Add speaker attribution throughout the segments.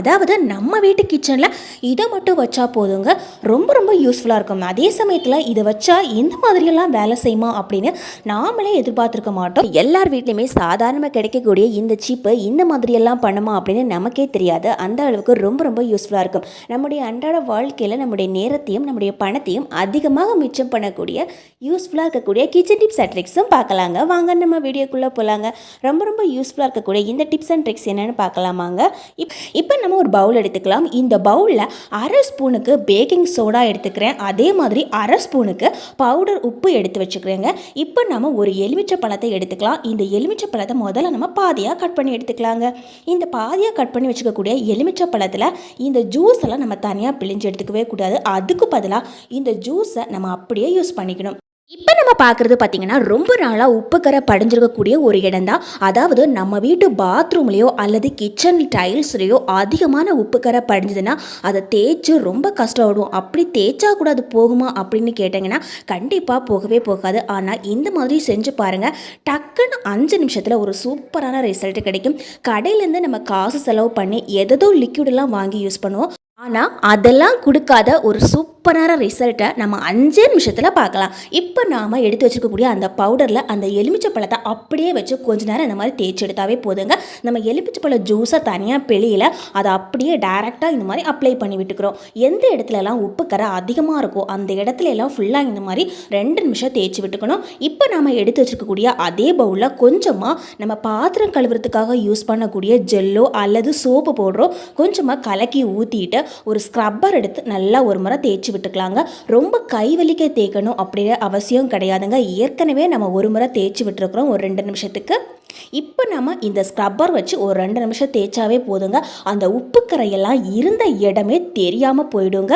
Speaker 1: அதாவது நம்ம வீட்டு கிச்சனில் இதை மட்டும் வச்சா போதுங்க. ரொம்ப ரொம்ப யூஸ்ஃபுல்லாக இருக்கும் அதே சமயத்தில் இதை வச்சா எந்த மாதிரியெல்லாம் வேலை செய்யுமா அப்படின்னு நாமளே எதிர்பார்த்துருக்க மாட்டோம். எல்லார் வீட்லையுமே சாதாரணமாக கிடைக்கக்கூடிய இந்த சீப்பு இந்த மாதிரியெல்லாம் பண்ணுமா அப்படின்னு நமக்கே தெரியாது. அந்த அளவுக்கு ரொம்ப ரொம்ப யூஸ்ஃபுல்லாக இருக்கும். நம்முடைய அன்றாட வாழ்க்கையில் நம்முடைய நேரத்தையும் நம்முடைய பணத்தையும் அதிகமாக மிச்சம் பண்ணக்கூடிய யூஸ்ஃபுல்லாக இருக்கக்கூடிய கிச்சன் டிப்ஸ் அண்ட் ட்ரிக்ஸும் பார்க்கலாங்க. வாங்க நம்ம வீடியோக்குள்ளே போகலாங்க ரொம்ப ரொம்ப யூஸ்ஃபுல்லாக இருக்கக்கூடிய இந்த டிப்ஸ் அண்ட் ட்ரிக்ஸ் என்னென்னு பார்க்கலாமாங்க. இப் இப்போ நம்ம ஒரு பவுல் எடுத்துக்கலாம். இந்த பவுலில் அரை ஸ்பூனுக்கு பேக்கிங் சோடா எடுத்துக்கிறேன். அதே மாதிரி அரை ஸ்பூனுக்கு பவுடர் உப்பு எடுத்து வச்சுக்கிறேங்க. இப்போ நம்ம ஒரு எலுமிச்சை பழத்தை எடுத்துக்கலாம். இந்த எலுமிச்சை பழத்தை முதல்ல நம்ம பாதியாக கட் பண்ணி எடுத்துக்கலாங்க. இந்த பாதியாக கட் பண்ணி வச்சுக்கக்கூடிய எலுமிச்சை பழத்தில் இந்த ஜூஸ் எல்லாம் நம்ம தனியாக பிழிஞ்சு எடுத்துக்கவே கூடாது. அதுக்கு பதிலாக இந்த ஜூஸை நம்ம அப்படியே யூஸ் பண்ணிக்கணும். இப்போ நம்ம பார்க்குறது பார்த்தீங்கன்னா ரொம்ப நாளாக உப்பு கரை படிஞ்சிருக்கக்கூடிய ஒரு இடம் தான் அதாவது நம்ம வீட்டு பாத்ரூம்லேயோ அல்லது கிச்சன் டைல்ஸ்லேயோ அதிகமான உப்பு கரை படிஞ்சதுன்னா அதை தேய்ச்சி ரொம்ப கஷ்டப்படும் அப்படி தேய்ச்சா கூட அது போகுமா அப்படின்னு கேட்டிங்கன்னா கண்டிப்பாக போகவே போகாது. ஆனால் இந்த மாதிரி செஞ்சு பாருங்கள் டக்குன்னு அஞ்சு நிமிஷத்தில் ஒரு சூப்பரான ரிசல்ட் கிடைக்கும். கடையிலேருந்து நம்ம காசு செலவு பண்ணி எதோ லிக்விடெல்லாம் வாங்கி யூஸ் பண்ணுவோம். ஆனால் அதெல்லாம் கொடுக்காத ஒரு சூப்பரான ரிசல்ட்டை நம்ம அஞ்சே நிமிஷத்தில் பார்க்கலாம். இப்போ நாம் எடுத்து வச்சுருக்கக்கூடிய அந்த பவுடரில் அந்த எலுமிச்சை பழத்தை அப்படியே வச்சு கொஞ்ச நேரம் இந்த மாதிரி தேய்ச்சி எடுத்தாவே போதுங்க. நம்ம எலுமிச்சை பழ ஜூஸை தனியாக வெளியில் அதை அப்படியே டைரெக்டாக இந்த மாதிரி அப்ளை பண்ணி விட்டுக்கிறோம். எந்த இடத்துலலாம் உப்பு கரை அதிகமாக இருக்கோ அந்த இடத்துல எல்லாம் ஃபுல்லாக இந்த மாதிரி ரெண்டு நிமிஷம் தேய்ச்சி விட்டுக்கணும். இப்போ நாம் எடுத்து வச்சுருக்கக்கூடிய அதே பவுலில் கொஞ்சமாக நம்ம பாத்திரம் கழுவுறதுக்காக யூஸ் பண்ணக்கூடிய ஜெல்லோ அல்லது சோப்பு போடுறோம். கொஞ்சமாக கலக்கி ஊற்றிட்டு ஒரு ஸ்க்ரப்பர் எடுத்து நல்லா ஒரு முறை தேய்ச்சி விட்டுக்கலாங்க. ரொம்ப கை வலிக்க தேய்க்கணும் அப்படிங்கிற அவசியம் கிடையாதுங்க. ஏற்கனவே நம்ம ஒரு முறை தேய்ச்சி விட்டுருக்குறோம். ஒரு ரெண்டு நிமிஷத்துக்கு. இப்போ நம்ம இந்த ஸ்க்ரப்பர் வச்சு ஒரு ரெண்டு நிமிஷம் தேய்ச்சாவே போதுங்க. அந்த உப்பு கரையெல்லாம் இருந்த இடமே தெரியாமல் போயிடுங்க.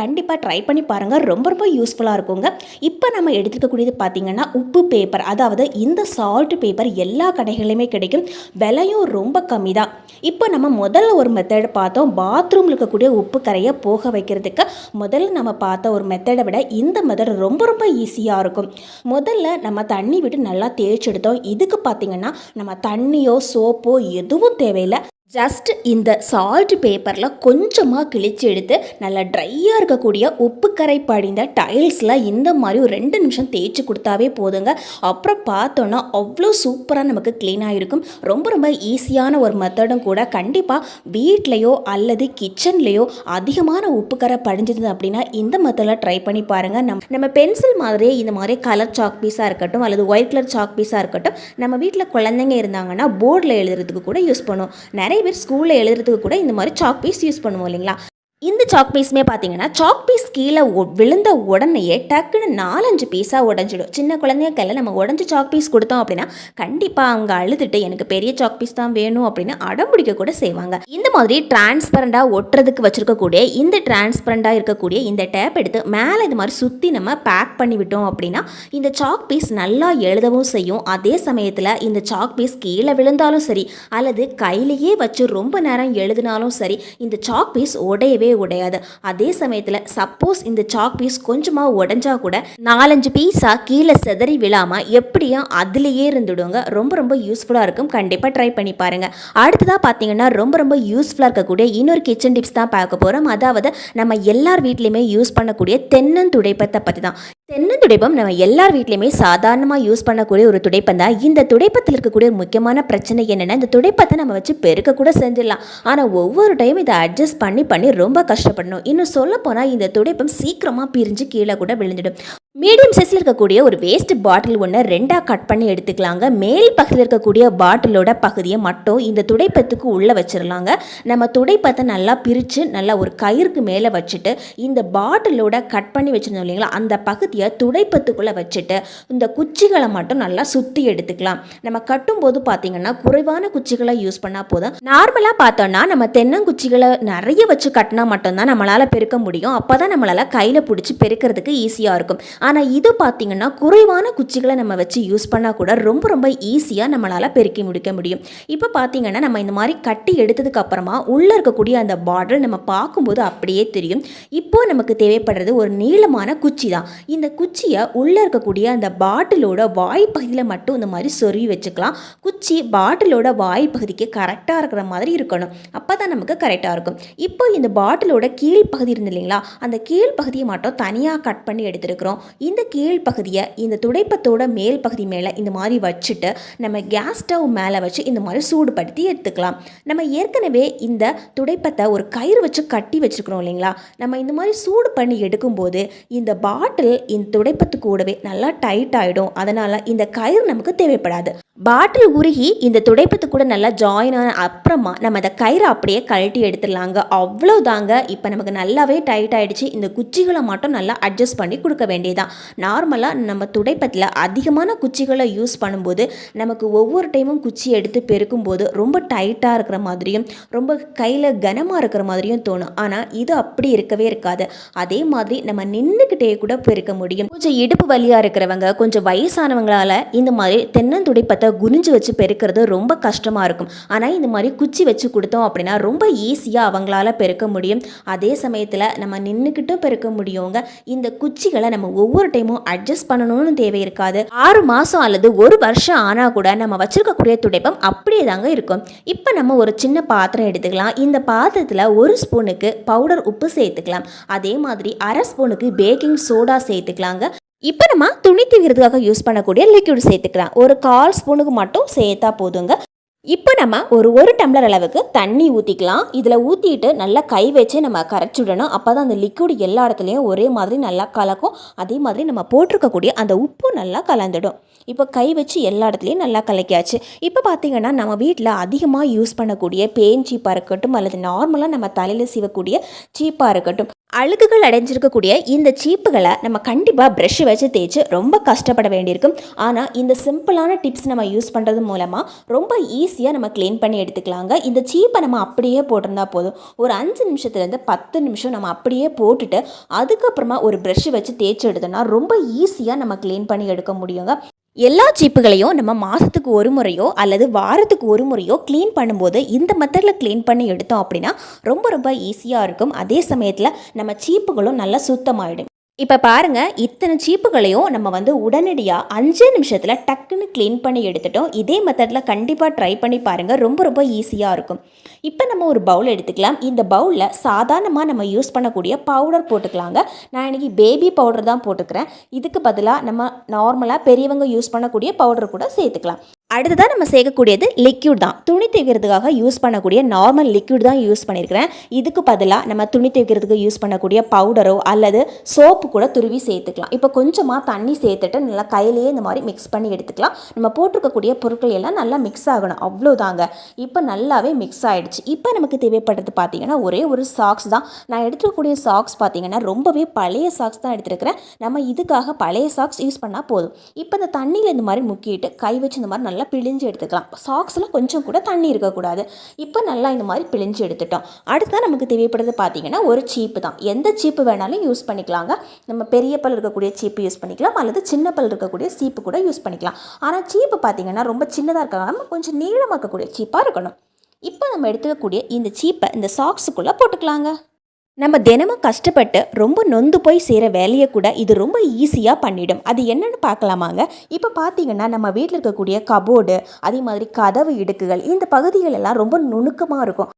Speaker 1: கண்டிப்பாக ட்ரை பண்ணி பாருங்கள் ரொம்ப ரொம்ப யூஸ்ஃபுல்லாக இருக்குங்க. இப்போ நம்ம எடுத்துக்கக்கூடியது பார்த்திங்கன்னா உப்பு பேப்பர் அதாவது இந்த சால்ட் பேப்பர் எல்லா கடைகளிலுமே கிடைக்கும். விலையும் ரொம்ப கம்மி தான் இப்போ நம்ம முதல்ல ஒரு மெத்தட் பார்த்தோம். பாத்ரூமில் இருக்கக்கூடிய உப்பு கரையை போக வைக்கிறதுக்கு முதல்ல நம்ம பார்த்த ஒரு மெத்தடை விட இந்த மெத்தட் ரொம்ப ரொம்ப ஈஸியாக இருக்கும். முதல்ல நம்ம தண்ணி விட்டு நல்லா தேய்ச்சி எடுத்தோம். இதுக்கு பார்த்திங்கன்னா நம்ம தண்ணியோ சோப்போ எதுவும் தேவையில்லை. ஜஸ்ட் இந்த சால்ட் பேப்பரில் கொஞ்சமாக கிழிச்சு எடுத்து நல்லா ட்ரையாக இருக்கக்கூடிய உப்பு கரை படிந்த டைல்ஸில் இந்த மாதிரி ஒரு ரெண்டு நிமிஷம் தேய்ச்சி கொடுத்தாவே போதுங்க. அப்புறம் பார்த்தோன்னா அவ்வளோ சூப்பராக நமக்கு க்ளீனாக இருக்கும் ரொம்ப ரொம்ப ஈஸியான ஒரு மெத்தடும் கூட கண்டிப்பாக வீட்லேயோ அல்லது கிச்சன்லேயோ அதிகமான உப்பு கரை படிஞ்சது அப்படின்னா இந்த மெத்தடில் ட்ரை பண்ணி பாருங்கள் நம் நம்ம பென்சில் மாதிரியே இந்த மாதிரி கலர் சாக் பீஸாக இருக்கட்டும் அல்லது ஒயிட் கலர் சாக் பீஸாக இருக்கட்டும் நம்ம வீட்டில் குழந்தைங்க இருந்தாங்கன்னா போர்டில் எழுதுறதுக்கு கூட யூஸ் பண்ணுவோம் நிறைய பேர் ஸ்கூலில் எழுதுறதுக்கு கூட இந்த மாதிரி சாக் பீஸ் யூஸ் பண்ணுவோம் இல்லைங்களா? இந்த சாக் பீஸுமே பார்த்தீங்கன்னா சாக் பீஸ் கீழே ஒ- விழுந்த உடனேயே டக்குன்னு நாலஞ்சு பீஸாக உடஞ்சிடும். சின்ன குழந்தைங்க கையில் நம்ம உடஞ்சி சாக் பீஸ் கொடுத்தோம் அப்படின்னா கண்டிப்பாக அங்கே அழுதுட்டு எனக்கு பெரிய சாக் பீஸ் தான் வேணும் அப்படின்னு அடம்பிடிக்க கூட செய்வாங்க. இந்த மாதிரி டிரான்ஸ்பரண்டாக ஒட்டுறதுக்கு வச்சுருக்கக்கூடிய இந்த டிரான்ஸ்பரண்டாக இருக்கக்கூடிய இந்த டேப் எடுத்து மேலே இது மாதிரி சுற்றி நம்ம பேக் பண்ணி விட்டோம் அப்படின்னா இந்த சாக் பீஸ் நல்லா எழுதவும் செய்யும். அதே சமயத்தில் இந்த சாக் பீஸ் கீழே விழுந்தாலும் சரி அல்லது கையிலேயே வச்சு ரொம்ப நேரம் எழுதினாலும் சரி இந்த சாக் பீஸ் உடையவே உடையாது. அதே சமயத்தில் சப்போஸ் இந்த சாக் பீஸ் கொஞ்சமாக உடைஞ்சா கூட நாலஞ்சு பீஸாக கீழே செதறி விழாமல் எப்படியும் அதுலேயே இருந்துடுங்க. ரொம்ப ரொம்ப யூஸ்ஃபுல்லாக இருக்கும். கண்டிப்பாக ட்ரை பண்ணி பாருங்க. அடுத்ததாக பார்த்தீங்கன்னா ரொம்ப ரொம்ப யூஸ்ஃபுல்லாக இருக்கக்கூடிய இன்னொரு கிச்சன் டிப்ஸ் தான் பார்க்க போகிறோம் அதாவது நம்ம எல்லார் வீட்லேயுமே யூஸ் பண்ணக்கூடிய தென்னந்துடைப்பத்தை பற்றி தான் தென்னந்துடைப்பம் நம்ம எல்லார் வீட்லேயுமே சாதாரணமாக யூஸ் பண்ணக்கூடிய ஒரு துடைப்பம் தான். இந்த துடைப்பத்தில் இருக்கக்கூடிய ஒரு முக்கியமான பிரச்சனை என்னென்னா இந்த துடைப்பத்தை நம்ம வச்சு பெருக்க கூட செஞ்சிடலாம். ஆனால் ஒவ்வொரு டைம் இதை அட்ஜஸ்ட் பண்ணி பண்ணி ரொம்ப கஷ்டப்படணும். இன்னும் சொல்ல போனால் இந்த துடைப்பம் சீக்கிரமாக பிரிஞ்சு கீழே கூட விழுந்துடும். மீடியம் சைஸில் இருக்கக்கூடிய ஒரு வேஸ்ட் பாட்டில் ஒன்று ரெண்டாக கட் பண்ணி எடுத்துக்கலாங்க. மேல் பகுதியில் இருக்கக்கூடிய பாட்டிலோட பகுதியை மட்டும் இந்த துடைப்பத்துக்கு உள்ளே வச்சிடலாங்க நம்ம துடைப்பத்தை நல்லா பிரித்து நல்லா ஒரு கயிறுக்கு மேலே வச்சுட்டு இந்த பாட்டிலோட கட் பண்ணி வச்சுருந்தோம் இல்லைங்களா அந்த பகுதியை துடைப்பத்துக்குள்ளே வச்சுட்டு இந்த குச்சிகளை மட்டும் நல்லா சுற்றி எடுத்துக்கலாம். நம்ம கட்டும்போது பார்த்தீங்கன்னா குறைவான குச்சிகளை யூஸ் பண்ணால் போதும். நார்மலாக பார்த்தோன்னா நம்ம தென்னங்குச்சிகளை நிறைய வச்சு கட்டினா மட்டும்தான் நம்மளால் பெருக்க முடியும். அப்போ தான் நம்மளால் கையில் பிடிச்சி பெருக்கிறதுக்கு ஈஸியாக இருக்கும். ஆனால் இது பார்த்திங்கன்னா குறைவான குச்சிகளை நம்ம வச்சு யூஸ் பண்ணால் கூட ரொம்ப ரொம்ப ஈஸியாக நம்மளால் பெருக்கி முடிக்க முடியும். இப்போ பார்த்திங்கன்னா நம்ம இந்த மாதிரி கட்டி எடுத்ததுக்கப்புறமா உள்ளே இருக்கக்கூடிய அந்த பார்டர் நம்ம பார்க்கும்போது அப்படியே தெரியும். இப்போது நமக்கு தேவைப்படுறது ஒரு நீளமான குச்சி தான் இந்த குச்சியை உள்ளே இருக்கக்கூடிய அந்த பாட்டிலோட வாய் பகுதியில் மட்டும் இந்த மாதிரி சொருவி வச்சுக்கலாம். குச்சி பாட்டிலோட வாய்ப்பகுதிக்கு கரெக்டாக இருக்கிற மாதிரி இருக்கணும். அப்போ தான் நமக்கு கரெக்டாக இருக்கும். இப்போ இந்த பாட்டிலோட கீழ் பகுதி இருந்து இல்லைங்களா அந்த கீழ் பகுதியை மட்டும் தனியாக கட் பண்ணி எடுத்துருக்குறோம். இந்த கீழ் பகுதியை இந்த துடைப்பத்தோட மேல் பகுதி மேலே இந்த மாதிரி வச்சுட்டு நம்ம கேஸ் ஸ்டவ் மேலே வச்சு இந்த மாதிரி சூடுபடுத்தி எடுத்துக்கலாம். நம்ம ஏற்கனவே இந்த துடைப்பத்தை ஒரு கயிறு வச்சு கட்டி வச்சுருக்கிறோம் இல்லைங்களா? நம்ம இந்த மாதிரி சூடு பண்ணி எடுக்கும்போது இந்த பாட்டில் இந்த துடைப்பத்து கூடவே நல்லா டைட் ஆகிடும் அதனால் இந்த கயிறு நமக்கு தேவைப்படாது. பாட்டில் உருகி இந்த துடைப்பத்து கூட நல்லா ஜாயின் ஆன அப்புறமா நம்ம அந்த கயிறை அப்படியே கழட்டி எடுத்துடலாங்க. அவ்வளோதாங்க இப்போ நமக்கு நல்லாவே டைட் ஆகிடுச்சு இந்த குச்சிகளை மட்டும் நல்லா அட்ஜஸ்ட் பண்ணி கொடுக்க வேண்டியதான் நார்மலாக நம்ம துடைப்பத்தில் அதிகமான குச்சிகளை யூஸ் பண்ணும்போது நமக்கு ஒவ்வொரு டைமும் குச்சி எடுத்து பெருக்கும்போது ரொம்ப டைட்டாக இருக்கிற மாதிரியும் ரொம்ப கையில் கனமாக இருக்கிற மாதிரியும் தோணும். ஆனால் இது அப்படி இருக்கவே இருக்காது. அதே மாதிரி நம்ம நின்றுக்கிட்டே கூட பெருக்க முடியும். கொஞ்சம் இடுப்பு வலியாக இருக்கிறவங்க கொஞ்சம் வயசானவங்களால இந்த மாதிரி தென்னந்துடைப்பத்தை குனிஞ்சு வச்சு பெருக்கிறது ரொம்ப கஷ்டமாக இருக்கும். ஆனால் இந்த மாதிரி குச்சி வச்சு கொடுத்தோம் அப்படின்னா ரொம்ப ஈஸியாக அவங்களால பெருக்க முடியும். அதே சமயத்தில் நம்ம நின்றுக்கிட்டும் பெருக்க முடியுங்க. இந்த குச்சிகளை நம்ம ஒவ்வொரு ஒவ்வொரு டைமும் அட்ஜஸ்ட் பண்ணணும்னு தேவை இருக்காது. ஆறு மாதம் அல்லது ஒரு வருஷம் ஆனால் கூட நம்ம வச்சிருக்கக்கூடிய துடைப்பம் அப்படியே தாங்க இருக்கும். இப்போ நம்ம ஒரு சின்ன பாத்திரம் எடுத்துக்கலாம். இந்த பாத்திரத்தில் ஒரு ஸ்பூனுக்கு பவுடர் உப்பு சேர்த்துக்கலாம். அதே மாதிரி அரை ஸ்பூனுக்கு பேக்கிங் சோடா சேர்த்துக்கலாங்க. இப்போ நம்ம துணி தீவிரத்துக்காக யூஸ் பண்ணக்கூடிய லிக்யூட் சேர்த்துக்கலாம். ஒரு கால் ஸ்பூனுக்கு மட்டும் சேர்த்தா போதுங்க. இப்போ நம்ம ஒரு ஒரு டம்ளர் அளவுக்கு தண்ணி ஊற்றிக்கலாம் இதில் ஊற்றிட்டு நல்லா கை வச்சு நம்ம கரைச்சி விடணும். அப்போ தான் அந்த லிக்விட் எல்லா இடத்துலையும் ஒரே மாதிரி நல்லா கலக்கும். அதே மாதிரி நம்ம போட்டிருக்கக்கூடிய அந்த உப்பு நல்லா கலந்துடும். இப்போ கை வச்சு எல்லா இடத்துலையும் நல்லா கலக்கியாச்சு. இப்போ பார்த்தீங்கன்னா நம்ம வீட்டில் அதிகமாக யூஸ் பண்ணக்கூடிய பேன் சீப்பாக இருக்கட்டும் அல்லது நார்மலாக நம்ம தலையில் சீவக்கூடிய சீப்பாக இருக்கட்டும் அழுக்குகள் அடைஞ்சிருக்கக்கூடிய இந்த சீப்புகளை நம்ம கண்டிப்பாக ப்ரஷ் வச்சு தேய்ச்சி ரொம்ப கஷ்டப்பட வேண்டியிருக்கும். ஆனால் இந்த சிம்பிளான டிப்ஸ் நம்ம யூஸ் பண்ணுறது மூலமாக ரொம்ப ஈஸியாக நம்ம க்ளீன் பண்ணி எடுத்துக்கலாங்க. இந்த சீப்பை நம்ம அப்படியே போட்டிருந்தா போதும். ஒரு அஞ்சு நிமிஷத்துலேருந்து பத்து நிமிஷம் நம்ம அப்படியே போட்டுட்டு அதுக்கப்புறமா ஒரு ப்ரஷ் வச்சு தேய்ச்சி எடுத்தோம்னா ரொம்ப ஈஸியாக நம்ம க்ளீன் பண்ணி எடுக்க முடியுங்க. எல்லா சீப்புகளையும் நம்ம மாதத்துக்கு ஒரு முறையோ அல்லது வாரத்துக்கு ஒரு முறையோ க்ளீன் பண்ணும்போது இந்த மெத்தடில் க்ளீன் பண்ணி எடுத்தோம் அப்படின்னா ரொம்ப ரொம்ப ஈஸியாக இருக்கும். அதே சமயத்தில் நம்ம சீப்புகளும் நல்லா சுத்தமாயிடும். இப்போ பாருங்க இத்தனை சீப்புகளையும் நம்ம வந்து உடனடியாக அஞ்சு நிமிஷத்தில் டக்குன்னு க்ளீன் பண்ணி எடுத்துட்டோம். இதே மெத்தடில் கண்டிப்பாக ட்ரை பண்ணி பாருங்கள் ரொம்ப ரொம்ப ஈஸியாக இருக்கும். இப்போ நம்ம ஒரு பவுல் எடுத்துக்கலாம். இந்த பவுலில் சாதாரணமாக நம்ம யூஸ் பண்ணக்கூடிய பவுடர் போட்டுக்கலாங்க. நான் இன்னைக்கு பேபி பவுடர் தான் போட்டுக்கிறேன். இதுக்கு பதிலாக நம்ம நார்மலாக பெரியவங்க யூஸ் பண்ணக்கூடிய பவுடர் கூட சேர்த்துக்கலாம். அடுத்ததாக நம்ம சேர்க்கக்கூடியது லிக்யூட் தான். துணி தேய்க்கிறதுக்காக யூஸ் பண்ணக்கூடிய நார்மல் லிக்யூட் தான் யூஸ் பண்ணியிருக்கிறேன் இதுக்கு பதிலாக நம்ம துணி துவைக்கிறதுக்கு யூஸ் பண்ணக்கூடிய பவுடரோ அல்லது சோப்பு கூட துருவி சேர்த்துக்கலாம். இப்போ கொஞ்சமாக தண்ணி சேர்த்துட்டு நல்லா கையிலேயே இந்த மாதிரி மிக்ஸ் பண்ணி எடுத்துக்கலாம். நம்ம போட்டிருக்கக்கூடிய பொருட்கள் எல்லாம் நல்லா மிக்ஸ் ஆகணும். அவ்வளோதாங்க இப்போ நல்லாவே மிக்ஸ் ஆகிடுச்சு இப்போ நமக்கு தேவைப்படுறது பார்த்தீங்கன்னா ஒரே ஒரு சாக்ஸ் தான். நான் எடுத்துக்கக்கூடிய சாக்ஸ் பார்த்தீங்கன்னா ரொம்பவே பழைய சாக்ஸ் தான் எடுத்துருக்கிறேன். நம்ம இதுக்காக பழைய சாக்ஸ் யூஸ் பண்ணால் போதும். இப்போ இந்த தண்ணியில் இந்த மாதிரி முக்கிட்டு கை வச்சு இந்த மாதிரி நல்லா நல்லா பிழிஞ்சு எடுத்துக்கலாம். சாக்ஸில் கொஞ்சம் கூட தண்ணி இருக்கக்கூடாது. இப்போ நல்லா இந்த மாதிரி பிழிஞ்சு எடுத்துட்டோம். அடுத்ததான் நமக்கு தேவைப்படுறது பார்த்தீங்கன்னா ஒரு சீப்பு தான். எந்த சீப்பு வேணாலும் யூஸ் பண்ணிக்கலாங்க. நம்ம பெரிய பல் இருக்கக்கூடிய சீப்பு யூஸ் பண்ணிக்கலாம். அல்லது சின்ன பல் இருக்கக்கூடிய சீப்பு கூட யூஸ் பண்ணிக்கலாம். ஆனால் சீப்பு பார்த்தீங்கன்னா ரொம்ப சின்னதாக இருக்காம கொஞ்சம் நீளமாக இருக்கக்கூடிய சீப்பாக இருக்கணும். இப்போ நம்ம எடுத்துக்கக்கூடிய இந்த சீப்பை இந்த சாக்ஸுக்குள்ளே போட்டுக்கலாங்க. நம்ம தினமும் கஷ்டப்பட்டு ரொம்ப நொந்து போய் செய்கிற வேலையை கூட இது ரொம்ப ஈஸியாக பண்ணிடும். அது என்னன்னு பார்க்கலாமாங்க? இப்போ பார்த்தீங்கன்னா நம்ம வீட்டில் இருக்கக்கூடிய கபோர்டு அதே மாதிரி கதவு இடுக்குகள் இந்த பகுதிகள் எல்லாம் ரொம்ப நுணுக்கமாக இருக்கும்.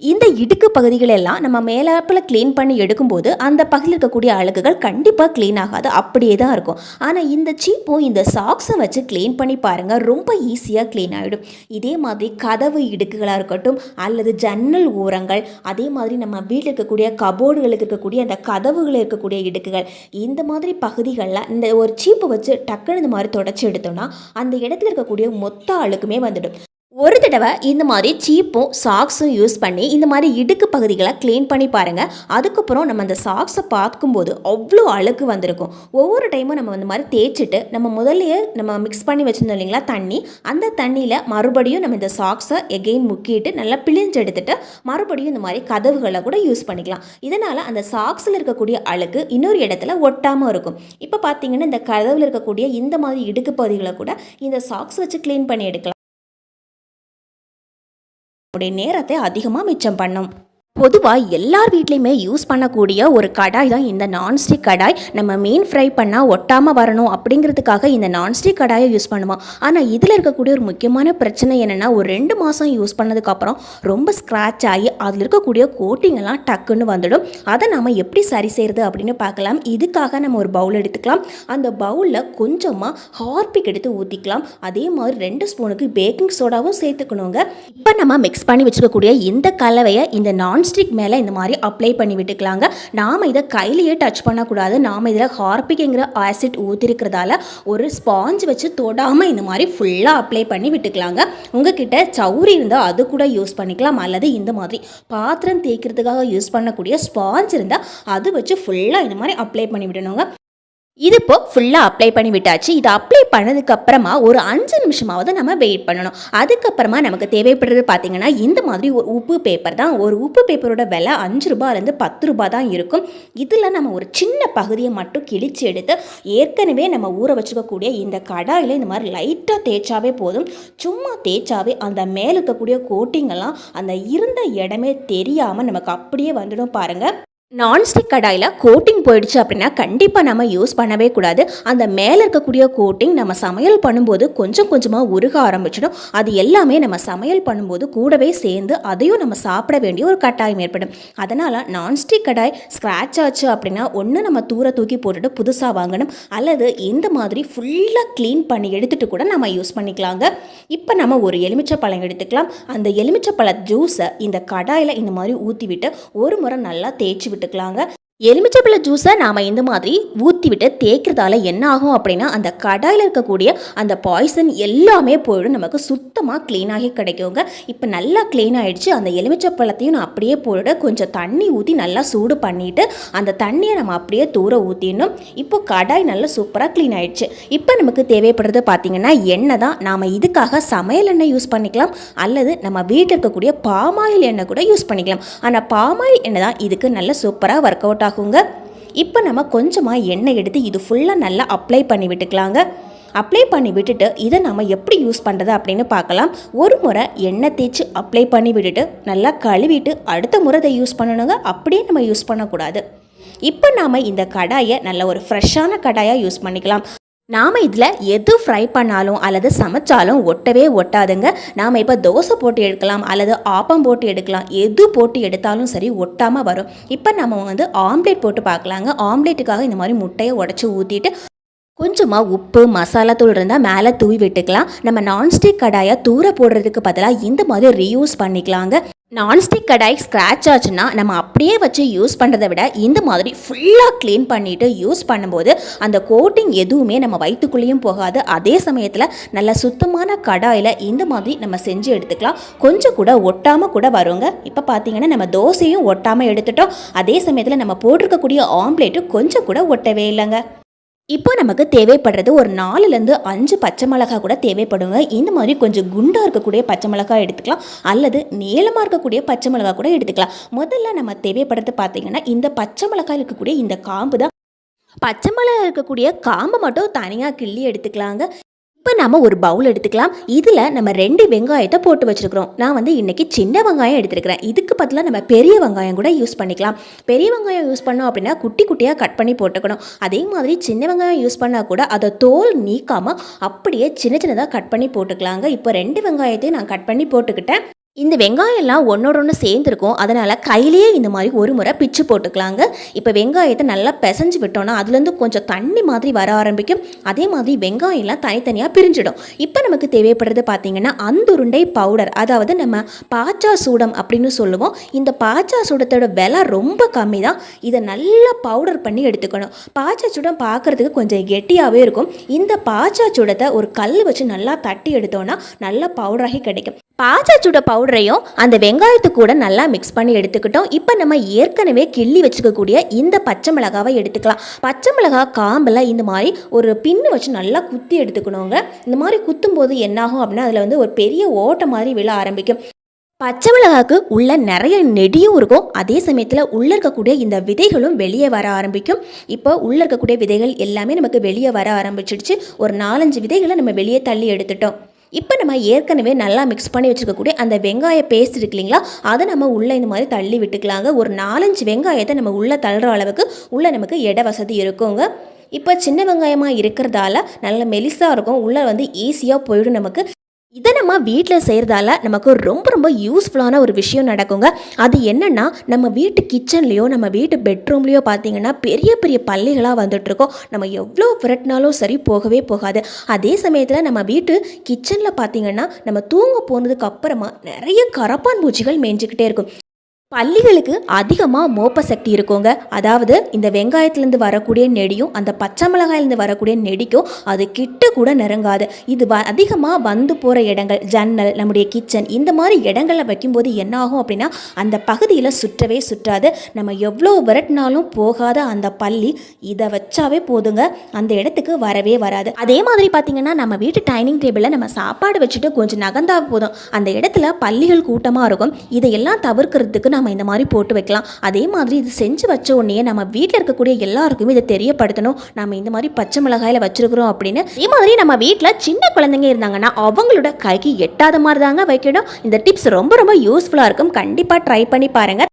Speaker 1: இந்த இடுக்கு பகுதிகளெல்லாம் நம்ம மேலாப்பில் க்ளீன் பண்ணி எடுக்கும்போது அந்த பகுதியில் இருக்கக்கூடிய அழுக்குகள் கண்டிப்பாக க்ளீன் ஆகாது. அப்படியே தான் இருக்கும். ஆனால் இந்த சீப்பும் இந்த சாக்ஸை வச்சு க்ளீன் பண்ணி பாருங்கள் ரொம்ப ஈஸியாக க்ளீன் ஆகிடும் இதே மாதிரி கதவு இடுக்குகளாக இருக்கட்டும் அல்லது ஜன்னல் ஓரங்கள் அதே மாதிரி நம்ம வீட்டில் இருக்கக்கூடிய கபோர்டுகளுக்கு இருக்கக்கூடிய அந்த கதவுகளில் இருக்கக்கூடிய இடுக்குகள் இந்த மாதிரி பகுதிகளில் இந்த ஒரு சீப்பு வச்சு டக்குன்னு இந்த மாதிரி தொடச்சி எடுத்தோம்னா அந்த இடத்துல இருக்கக்கூடிய மொத்த அழுக்குமே வந்துடும். ஒரு தடவை இந்த மாதிரி சீப்பும் சாக்ஸும் யூஸ் பண்ணி இந்த மாதிரி இடுக்கு பகுதிகளை க்ளீன் பண்ணி பாருங்கள் அதுக்கப்புறம் நம்ம அந்த சாக்ஸை பார்க்கும்போது அவ்வளோ அழுக்கு வந்திருக்கும். ஒவ்வொரு டைமும் நம்ம இந்த மாதிரி தேய்ச்சிட்டு நம்ம முதல்லையே நம்ம மிக்ஸ் பண்ணி வச்சுருந்தோம் இல்லைங்களா தண்ணி. அந்த தண்ணியில் மறுபடியும் நம்ம இந்த சாக்ஸை எகெயின் முக்கிட்டு நல்லா பிழிஞ்சு எடுத்துட்டு மறுபடியும் இந்த மாதிரி கதவுகளை கூட யூஸ் பண்ணிக்கலாம். இதனால் அந்த சாக்ஸில் இருக்கக்கூடிய அழுக்கு இன்னொரு இடத்துல ஒட்டாமல் இருக்கும். இப்போ பார்த்தீங்கன்னா இந்த கதவில் இருக்கக்கூடிய இந்த மாதிரி இடுக்கு பகுதிகளை கூட இந்த சாக்ஸ் வச்சு க்ளீன் பண்ணி எடுக்கலாம். உடைய நேரத்தை அதிகமாக மிச்சம் பண்ணும். பொதுவாக எல்லார் வீட்லேயுமே யூஸ் பண்ணக்கூடிய ஒரு கடாய் தான் இந்த நான்ஸ்டிக் கடாய். நம்ம மீன் ஃப்ரை பண்ணால் ஒட்டாமல் வரணும் அப்படிங்கிறதுக்காக இந்த நான்ஸ்டிக் கடாயை யூஸ் பண்ணுவோம் ஆனால் இதில் இருக்கக்கூடிய ஒரு முக்கியமான பிரச்சனை என்னென்னா ஒரு ரெண்டு மாதம் யூஸ் பண்ணதுக்கப்புறம் ரொம்ப ஸ்க்ராட்ச் ஆகி அதில் இருக்கக்கூடிய கோட்டிங்கெல்லாம் டக்குன்னு வந்துடும். அதை நம்ம எப்படி சரி செய்கிறது அப்படின்னு பார்க்கலாம். இதுக்காக நம்ம ஒரு பவுல் எடுத்துக்கலாம். அந்த பவுலில் கொஞ்சமாக ஹார்பிக் எடுத்து ஊற்றிக்கலாம் அதே மாதிரி ரெண்டு ஸ்பூனுக்கு பேக்கிங் சோடாவும் சேர்த்துக்கணுங்க. இப்போ நம்ம மிக்ஸ் பண்ணி வச்சுக்கக்கூடிய இந்த கலவையை இந்த நான் நான்ஸ்டிக் மேலே இந்த மாதிரி அப்ளை பண்ணி விட்டுக்கலாங்க. நாம் இதை கையிலேயே டச் பண்ணக்கூடாது. நாம் இதில் ஹார்பிக்ங்கிற ஆசிட் ஊற்றிருக்கிறதால ஒரு ஸ்பாஞ்ச் வச்சு தொடாமல் இந்த மாதிரி ஃபுல்லாக அப்ளை பண்ணி விட்டுக்கலாங்க. உங்ககிட்ட சவுரி இருந்தால் அது கூட யூஸ் பண்ணிக்கலாம். அல்லது இந்த மாதிரி பாத்திரம் தேய்க்கிறதுக்காக யூஸ் பண்ணக்கூடிய ஸ்பாஞ்ச் இருந்தால் அது வச்சு ஃபுல்லாக இந்த மாதிரி அப்ளை பண்ணி விடணுங்க. இது இப்போ ஃபுல்லாக அப்ளை பண்ணி விட்டாச்சு. இது அப்ளை பண்ணதுக்கப்புறமா ஒரு அஞ்சு நிமிஷமாவது நம்ம வெயிட் பண்ணணும். அதுக்கப்புறமா நமக்கு தேவைப்படுறது பார்த்திங்கன்னா இந்த மாதிரி ஒரு உப்பு பேப்பர் தான். ஒரு உப்பு பேப்பரோட விலை அஞ்சு ரூபாயிலேருந்து பத்து ரூபாய் தான் இருக்கும். இதில் நம்ம ஒரு சின்ன பகுதியை மட்டும் கிழிச்சு எடுத்து ஏற்கனவே நம்ம ஊற வச்சுக்கக்கூடிய இந்த கடாயில் இந்த மாதிரி லைட்டாக தேய்ச்சாவே போதும். சும்மா தேய்ச்சாவே அந்த மேலே இருக்கக்கூடிய கோட்டிங்கெல்லாம் அந்த இருந்த இடமே தெரியாமல் நமக்கு அப்படியே வந்துடும் பாருங்கள் நான்ஸ்டிக் கடாயில் கோட்டிங் போயிடுச்சு அப்படின்னா கண்டிப்பாக நம்ம யூஸ் பண்ணவே கூடாது. அந்த மேலே இருக்கக்கூடிய கோட்டிங் நம்ம சமையல் பண்ணும்போது கொஞ்சம் கொஞ்சமாக உருக ஆரம்பிச்சிடும். அது எல்லாமே நம்ம சமையல் பண்ணும்போது கூடவே சேர்ந்து அதையும் நம்ம சாப்பிட வேண்டிய ஒரு கட்டாயம் ஏற்படும். அதனால் நான்ஸ்டிக் கடாய் ஸ்க்ராட்ச் ஆச்சு அப்படின்னா ஒன்று நம்ம தூர தூக்கி போட்டுட்டு புதுசாக வாங்கணும். அல்லது இந்த மாதிரி ஃபுல்லாக க்ளீன் பண்ணி எடுத்துகிட்டு கூட நம்ம யூஸ் பண்ணிக்கலாங்க. இப்போ நம்ம ஒரு எலுமிச்சை பழம் எடுத்துக்கலாம். அந்த எலுமிச்சை பழ ஜூஸை இந்த கடாயில் இந்த மாதிரி ஊற்றி விட்டு ஒரு முறை நல்லா தேய்ச்சி விட்டுக்கலாங்க. எலுமிச்சப்பழ ஜூஸை நாம் இந்த மாதிரி ஊற்றி விட்டு தேய்க்கிறதால என்ன ஆகும் அப்படின்னா அந்த கடாயில் இருக்கக்கூடிய அந்த பாய்சன் எல்லாமே போயிடும். நமக்கு சுத்தமாக க்ளீனாகி கிடைக்குங்க. இப்போ நல்லா க்ளீன் ஆகிடுச்சு அந்த எலுமிச்சப்பழத்தையும் நான் அப்படியே போயிட கொஞ்சம் தண்ணி ஊற்றி நல்லா சூடு பண்ணிவிட்டு அந்த தண்ணியை நம்ம அப்படியே தூர ஊற்றிடணும் இப்போ கடாய் நல்லா சூப்பராக க்ளீன் ஆகிடுச்சு இப்போ நமக்கு தேவைப்படுறது பார்த்திங்கன்னா எண்ணெய் தான் நாம் இதுக்காக சமையல் எண்ணெய் யூஸ் பண்ணிக்கலாம். அல்லது நம்ம வீட்டில் இருக்கக்கூடிய பாமாயில் எண்ணெய் கூட யூஸ் பண்ணிக்கலாம். ஆனால் பாமாயில் எண்ணெய் தான் இதுக்கு நல்ல சூப்பராக ஒர்க் அவுட் ஆகுங்க இப்போ நம்ம கொஞ்சமாக எண்ணெய் எடுத்து இது ஃபுல்லாக நல்லா அப்ளை பண்ணி விட்டுக்கலாங்க. அப்ளை பண்ணி விட்டுட்டு இதை நம்ம எப்படி யூஸ் பண்ணுறது அப்படின்னு பார்க்கலாம். ஒரு முறை எண்ணெய் தேய்ச்சி அப்ளை பண்ணி விட்டுட்டு நல்லா கழுவிட்டு அடுத்த முறை இதை யூஸ் பண்ணணுங்க. அப்படியே நம்ம யூஸ் பண்ணக்கூடாது. இப்போ நாம் இந்த கடாயை நல்ல ஒரு ஃப்ரெஷ்ஷான கடாயாக யூஸ் பண்ணிக்கலாம். நாம் இதில் எது ஃப்ரை பண்ணாலும் அல்லது சமைச்சாலும் ஒட்டவே ஒட்டாதுங்க. நாம் இப்போ தோசை போட்டு எடுக்கலாம் அல்லது ஆப்பம் போட்டு எடுக்கலாம். எது போட்டு எடுத்தாலும் சரி ஒட்டாமல் வரும். இப்போ நம்ம வந்து ஆம்லேட் போட்டு பார்க்கலாங்க. ஆம்லேட்டுக்காக இந்த மாதிரி முட்டையை உடச்சி ஊற்றிட்டு கொஞ்சமாக உப்பு மசாலா தூள் இருந்தால் மேலே தூவி விட்டுக்கலாம். நம்ம நான்ஸ்டிக் கடாயை தூர போடுறதுக்கு பதிலாக இந்த மாதிரி ரீயூஸ் பண்ணிக்கலாங்க. நான்ஸ்டிக் கடாய் ஸ்க்ராட்ச் ஆச்சுன்னா நம்ம அப்படியே வச்சு யூஸ் பண்ணுறதை விட இந்த மாதிரி ஃபுல்லாக க்ளீன் பண்ணிவிட்டு யூஸ் பண்ணும்போது அந்த கோட்டிங் எதுவுமே நம்ம வயிற்றுக்குள்ளேயும் போகாது. அதே சமயத்தில் நல்ல சுத்தமான கடாயில் இந்த மாதிரி நம்ம செஞ்சு எடுத்துக்கலாம். கொஞ்சம் கூட ஒட்டாமல் கூட வருங்க. இப்போ பார்த்தீங்கன்னா நம்ம தோசையும் ஒட்டாமல் எடுத்துட்டோம். அதே சமயத்தில் நம்ம போட்டிருக்கக்கூடிய ஆம்லேட்டும் கொஞ்சம் கூட ஒட்டவே இல்லைங்க. இப்போ நமக்கு தேவைப்படுறது ஒரு நாலுலேருந்து அஞ்சு பச்சை மிளகாய் கூட தேவைப்படுங்க. இந்த மாதிரி கொஞ்சம் குண்டாக இருக்கக்கூடிய பச்சை மிளகாய் எடுத்துக்கலாம். அல்லது நீளமாக இருக்கக்கூடிய பச்சை மிளகாய் கூட எடுத்துக்கலாம். முதல்ல நம்ம தேவைப்படுறது பார்த்தீங்கன்னா இந்த பச்சை மிளகாய் இருக்கக்கூடிய இந்த காம்பு தான். பச்சை மிளகாய் இருக்கக்கூடிய காம்பை மட்டும் தனியாக கிள்ளி எடுத்துக்கலாங்க. இப்போ நம்ம ஒரு பவுல் எடுத்துக்கலாம். இதில் நம்ம ரெண்டு வெங்காயத்தை போட்டு வச்சுருக்கிறோம். நான் வந்து இன்றைக்கி சின்ன வெங்காயம் எடுத்துருக்கிறேன். இதுக்கு பதிலாக நம்ம பெரிய வெங்காயம் கூட யூஸ் பண்ணிக்கலாம். பெரிய வெங்காயம் யூஸ் பண்ணோம் அப்படின்னா குட்டி குட்டியாக கட் பண்ணி போட்டுக்கணும். அதே மாதிரி சின்ன வெங்காயம் யூஸ் பண்ணால் கூட அதை தோல் நீக்காமல் அப்படியே சின்ன சின்னதாக கட் பண்ணி போட்டுக்கலாங்க. இப்போ ரெண்டு வெங்காயத்தையும் நான் கட் பண்ணி போட்டுக்கிட்டேன். இந்த வெங்காயம்லாம் ஒன்றோட ஒன்று சேர்ந்துருக்கும். அதனால் கையிலேயே இந்த மாதிரி ஒரு முறை பிச்சு போட்டுக்கலாங்க. இப்போ வெங்காயத்தை நல்லா பிசைஞ்சு விட்டோம்னா அதுலேருந்து கொஞ்சம் தண்ணி மாதிரி வர ஆரம்பிக்கும். அதே மாதிரி வெங்காயம்லாம் தனித்தனியாக பிரிஞ்சிடும். இப்போ நமக்கு தேவைப்படுறது பார்த்திங்கன்னா அந்துருண்டை பவுடர். அதாவது நம்ம பாச்சா சூடம் அப்படின்னு சொல்லுவோம். இந்த பாச்சா சூடத்தோட விலை ரொம்ப கம்மி தான் இதை நல்லா பவுடர் பண்ணி எடுத்துக்கணும். பாச்சா சூடம் பார்க்குறதுக்கு கொஞ்சம் கெட்டியாகவே இருக்கும். இந்த பாச்சா சூடத்தை ஒரு கல் வச்சு நல்லா தட்டி எடுத்தோன்னா நல்லா பவுடராகி கிடைக்கும். பாச்சா சுட பவுடர் பவுடரையும் அந்த வெங்காயத்து கூட நல்லா மிக்ஸ் பண்ணி எடுத்துக்கிட்டோம். இப்போ நம்ம ஏற்கனவே கிள்ளி வச்சுக்கக்கூடிய இந்த பச்சை மிளகாவை எடுத்துக்கலாம். பச்சை மிளகா காம்பில் இந்த மாதிரி ஒரு பின்னு வச்சு நல்லா குத்தி எடுத்துக்கணுங்க. இந்த மாதிரி குத்தும் போது என்னாகும் அப்படின்னா அதில் வந்து ஒரு பெரிய ஓட்டை மாதிரி விழ ஆரம்பிக்கும். பச்சை மிளகாக்கு உள்ள நிறைய நெடியும் இருக்கும். அதே சமயத்தில் உள்ளே இருக்கக்கூடிய இந்த விதைகளும் வெளியே வர ஆரம்பிக்கும். இப்போ உள்ளே இருக்கக்கூடிய விதைகள் எல்லாமே நமக்கு வெளியே வர ஆரம்பிச்சிடுச்சு. ஒரு நாலஞ்சு விதைகளை நம்ம வெளியே தள்ளி எடுத்துட்டோம். இப்போ நம்ம ஏற்கனவே நல்லா மிக்ஸ் பண்ணி வச்சுருக்கக்கூடிய அந்த வெங்காய பேஸ்ட் இருக்கு இல்லைங்களா? அதை நம்ம உள்ளே இந்த மாதிரி தள்ளி விட்டுக்கலாங்க. ஒரு நாலஞ்சு வெங்காயத்தை நம்ம உள்ளே தள்ளுற அளவுக்கு உள்ளே நமக்கு இட வசதி இருக்குங்க. இப்போ சின்ன வெங்காயமாக இருக்கிறதால நல்ல மெலிசாக இருக்கும். உள்ளே வந்து ஈஸியாக போயிடும் நமக்கு. இதை நம்ம வீட்டில் செய்கிறதால நமக்கு ரொம்ப ரொம்ப யூஸ்ஃபுல்லான ஒரு விஷயம் நடக்குங்க. அது என்னென்னா நம்ம வீட்டு கிச்சன்லேயோ நம்ம வீட்டு பெட்ரூம்லேயோ பார்த்தீங்கன்னா பெரிய பெரிய பள்ளிகளாக வந்துட்டுருக்கோம். நம்ம எவ்வளோ விரட்டினாலும் சரி போகவே போகாது. அதே சமயத்தில் நம்ம வீட்டு கிச்சனில் பார்த்தீங்கன்னா நம்ம தூங்க போனதுக்கு அப்புறமா நிறைய கரப்பான் பூச்சிகள் மேய்ஞ்சிக்கிட்டே இருக்கும். பள்ளிகளுக்கு அதிகமாக மோப்ப சக்தி இருக்குங்க. அதாவது இந்த வெங்காயத்துலேருந்து வரக்கூடிய நெடியும் அந்த பச்சை மிளகாயிலேருந்து வரக்கூடிய நெடிக்கும் அது கிட்ட கூட நெருங்காது. இது வ அதிகமாக வந்து போகிற இடங்கள் ஜன்னல் நம்முடைய கிச்சன் இந்த மாதிரி இடங்களில் வைக்கும்போது என்ன ஆகும் அப்படின்னா அந்த பகுதியில் சுற்றவே சுற்றாது. நம்ம எவ்வளோ விரட்டினாலும் போகாத அந்த பள்ளி இதை வச்சாவே போதுங்க. அந்த இடத்துக்கு வரவே வராது. அதே மாதிரி பார்த்தீங்கன்னா நம்ம வீட்டு டைனிங் டேபிளில் நம்ம சாப்பாடு வச்சுட்டு கொஞ்சம் நகர்ந்தா போதும். அந்த இடத்துல பள்ளிகள் கூட்டமாக இருக்கும். இதையெல்லாம் தவிர்க்கிறதுக்கு நம்ம இந்த மாதிரி போட்டு வைக்கலாம். அதே மாதிரி இது செஞ்சு வச்ச உடனே நம்ம வீட்டில் இருக்கக்கூடிய எல்லாருக்குமே இதை தெரியப்படுத்தணும். நம்ம இந்த மாதிரி பச்சை மிளகாயில் வச்சிருக்கிறோம் அப்படின்னு. இதே மாதிரி நம்ம வீட்டில் சின்ன குழந்தைங்க இருந்தாங்கன்னா அவங்களோட கைக்கு எட்டாத மாதிரி தாங்க வைக்கணும். இந்த டிப்ஸ் ரொம்ப ரொம்ப யூஸ்ஃபுல்லாக இருக்கும். கண்டிப்பாக ட்ரை பண்ணி பாருங்கள்